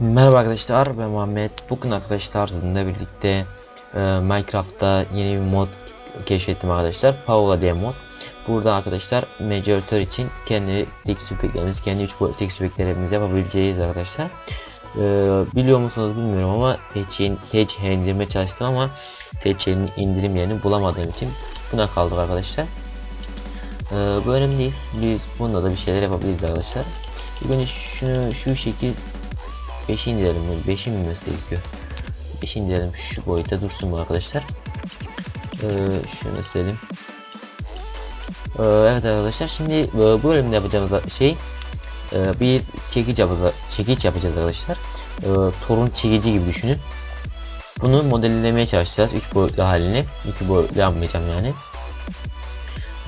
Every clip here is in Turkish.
Merhaba arkadaşlar ben Muhammed. Bugün arkadaşlar sizinle birlikte e, Minecraft'ta yeni bir mod keşfettim arkadaşlar. Paula diye mod. Burada arkadaşlar Majority için kendi tekstür packlerimizi, kendi 3 boyutlu tekstür packlerimizi yapabileceğiz arkadaşlar. E, biliyor musunuz bilmiyorum ama TC'nin TC indirmeye çalıştım ama TC'nin indirim yerini bulamadığım için buna kaldık arkadaşlar. E, bu önemli değil. Biz bunda da bir şeyler yapabiliriz arkadaşlar. Önce şunu şu şekil 5'i indirelim. 5'i mi inmesi gerekiyor? 5'i indirelim. Şu boyuta dursun bu arkadaşlar. Ee, şunu silelim. Ee, evet arkadaşlar şimdi e, bu bölümde yapacağımız şey e, bir çekiç yapacağız, çekiç yapacağız arkadaşlar. E, torun çekici gibi düşünün. Bunu modellemeye çalışacağız 3 boyutlu halini. 2 boyutlu yapmayacağım yani.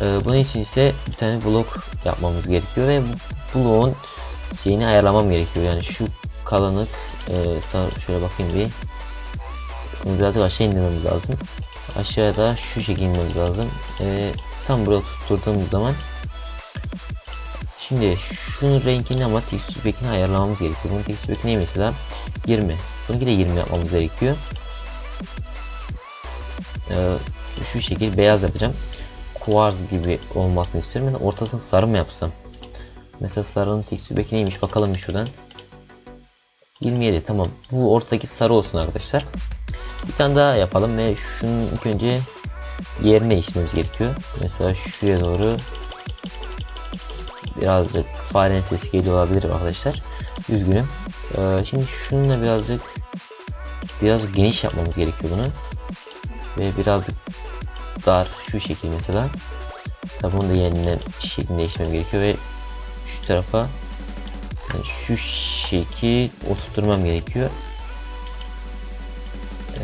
E, bunun için ise bir tane blok yapmamız gerekiyor ve bloğun şeyini ayarlamam gerekiyor. Yani şu kalınlık e, şöyle bakayım bir. Bunu birazcık aşağı indirmemiz lazım. Aşağıda şu şekilde inmemiz lazım. E, tam buraya tutturduğumuz zaman şimdi şunun rengini ama texture pack'ini ayarlamamız gerekiyor. Bunun texture pack'i ne mesela? 20 bununki de 20 yapmamız gerekiyor. E, şu şekil beyaz yapacağım. Kuarz gibi olmasını istiyorum. Ben ortasını sarı mı yapsam? Mesela sarının texture pack'i neymiş? Bakalım bir şuradan 27 tamam. Bu ortadaki sarı olsun arkadaşlar. Bir tane daha yapalım ve şunun ilk önce yerini değiştirmemiz gerekiyor. Mesela şuraya doğru birazcık farenin sesi geliyor olabilir arkadaşlar. Üzgünüm. Ee, şimdi şununla birazcık biraz geniş yapmamız gerekiyor bunu. Ve birazcık dar şu şekil mesela. Tabi bunu da yeniden şeklinde değiştirmem gerekiyor ve şu tarafa yani şu şekil oturtmam gerekiyor.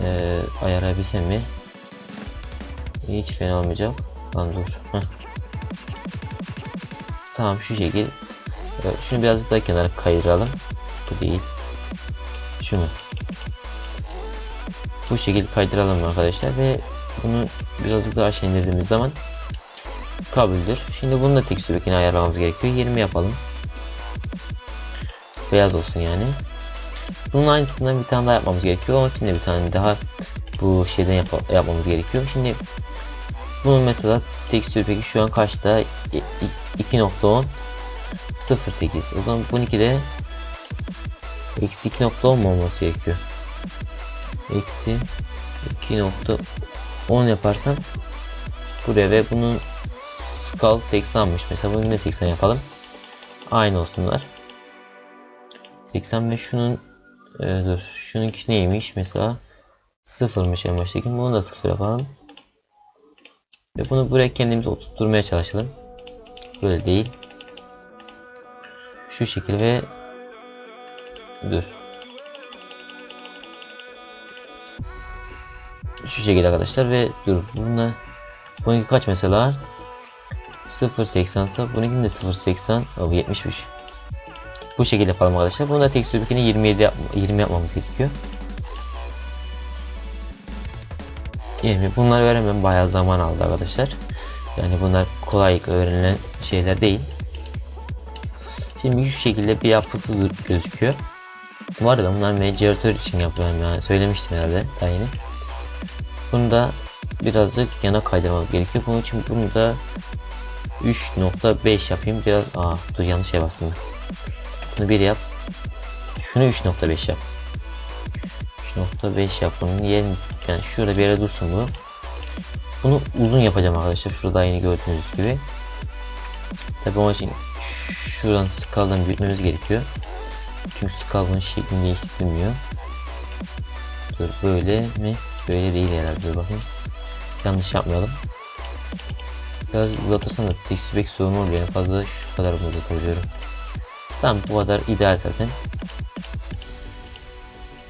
Ee, ayarlayabilsem mi? Hiç fena olmayacak. Lan dur. Heh. Tamam şu şekil. Ee, şunu biraz daha kenara kayıralım. Bu değil. Şunu. Bu şekilde kaydıralım arkadaşlar ve bunu birazcık daha aşağı indirdiğimiz zaman kabuldür. Şimdi bunu da tekstür bekini ayarlamamız gerekiyor. 20 yapalım beyaz olsun yani. Bunun aynısından bir tane daha yapmamız gerekiyor. Onun için de bir tane daha bu şeyden yap yapmamız gerekiyor. Şimdi bunun mesela tekstür peki şu an kaçta? 2.10 08 o zaman bununki de eksi 2.10 mu olması gerekiyor eksi 2.10 yaparsam buraya ve bunun skal 80'mış mesela bunu yine 80 yapalım aynı olsunlar 80 ve şunun e, dur şununki neymiş? Mesela sıfırmış en baştaki. Bunu da sıfır yapalım. Ve bunu buraya kendimiz oturtmaya çalışalım. Böyle değil. Şu şekil ve dur. Şu şekilde arkadaşlar ve dur. Bunda bununki kaç mesela? 0.80 ise bununkinin de 0.80 o 70'miş bu şekilde yapalım arkadaşlar. Bunda tekstür bikini 27 yap 20 yapmamız gerekiyor. 20. Bunları öğrenmem bayağı zaman aldı arkadaşlar. Yani bunlar kolaylıkla öğrenilen şeyler değil. Şimdi şu şekilde bir yapısı gözüküyor. Bu arada bunlar majoratör için yapıyorum yani söylemiştim herhalde daha yeni. Bunu da birazcık yana kaydırmamız gerekiyor. Bunun için bunu da 3.5 yapayım. Biraz aa dur yanlış şey bastım. Bunu 1 yap. Şunu 3.5 yap. 3.5 yap bunun yerini yani şurada bir yere dursun bu. Bunu uzun yapacağım arkadaşlar. Şurada yeni gördüğünüz gibi. Tabi onun için şuradan skaldan büyütmemiz gerekiyor. Çünkü skal bunun şeklini değiştirmiyor. Dur böyle mi? Böyle değil herhalde. Bakayım. Yanlış yapmayalım. Biraz uzatırsam da texture sorun oluyor. En fazla şu kadar uzatabiliyorum. Tamam bu kadar ideal zaten.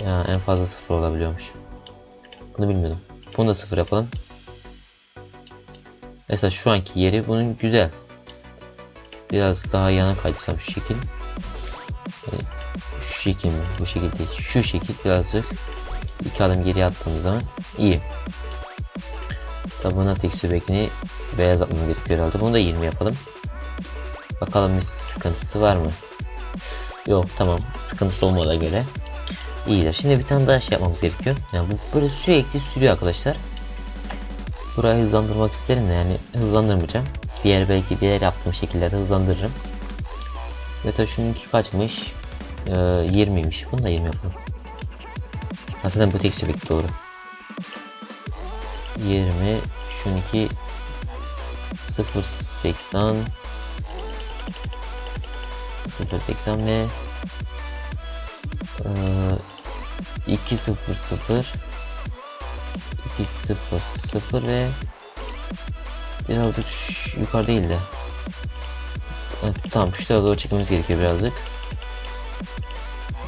Ya en fazla sıfır olabiliyormuş. Bunu bilmiyordum. Bunu da sıfır yapalım. Mesela şu anki yeri bunun güzel. Biraz daha yana kaydırsam şu şekil. Yani şu şekil mi? Bu şekil değil. Şu şekil birazcık iki adım geri attığımız zaman iyi. Tabi buna tekstür bekini beyaz yapmam gerekiyor herhalde. Bunu da 20 yapalım. Bakalım bir sıkıntısı var mı? Yok tamam sıkıntısı olmadan göre iyidir. Şimdi bir tane daha şey yapmamız gerekiyor. Yani bu böyle sürekli sürüyor arkadaşlar. Burayı hızlandırmak isterim de yani hızlandırmayacağım. Diğer belki diğer yaptığım şekillerde hızlandırırım. Mesela şununki kaçmış? Ee, 20'ymiş. Bunu da 20 yapalım. Aslında bu tek şebek doğru. 20 şununki 0.80 0.80 ve e, 2.00 2.00 ve birazcık yukarı değil de. Evet, tamam şu tarafa doğru çekmemiz gerekiyor birazcık.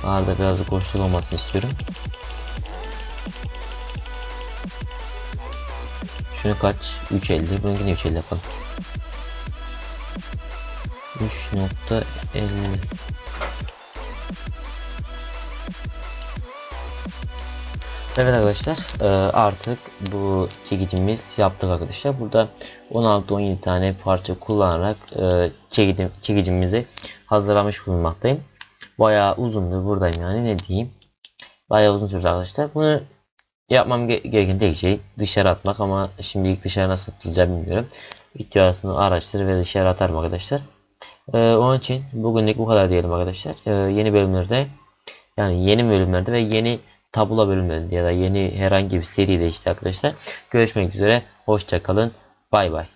Arada birazcık boşluk olmasını istiyorum. Şunu kaç? 3.50 bununkini 3.50 yapalım 3.50 Evet arkadaşlar e, artık bu çekicimiz yaptık arkadaşlar. Burada 16-17 tane parça kullanarak e, çekici, çekicimizi hazırlamış bulunmaktayım. Bayağı uzundur buradayım yani ne diyeyim. Bayağı uzun sürdü arkadaşlar. Bunu yapmam ge- gereken tek şey dışarı atmak ama şimdilik dışarı nasıl atılacağını bilmiyorum. Video arasını araştırır ve dışarı atarım arkadaşlar. E, onun için bugünlük bu kadar diyelim arkadaşlar. E, yeni bölümlerde yani yeni bölümlerde ve yeni tabula bölümlerinde ya da yeni herhangi bir seride işte arkadaşlar. Görüşmek üzere. Hoşça kalın. Bay bay.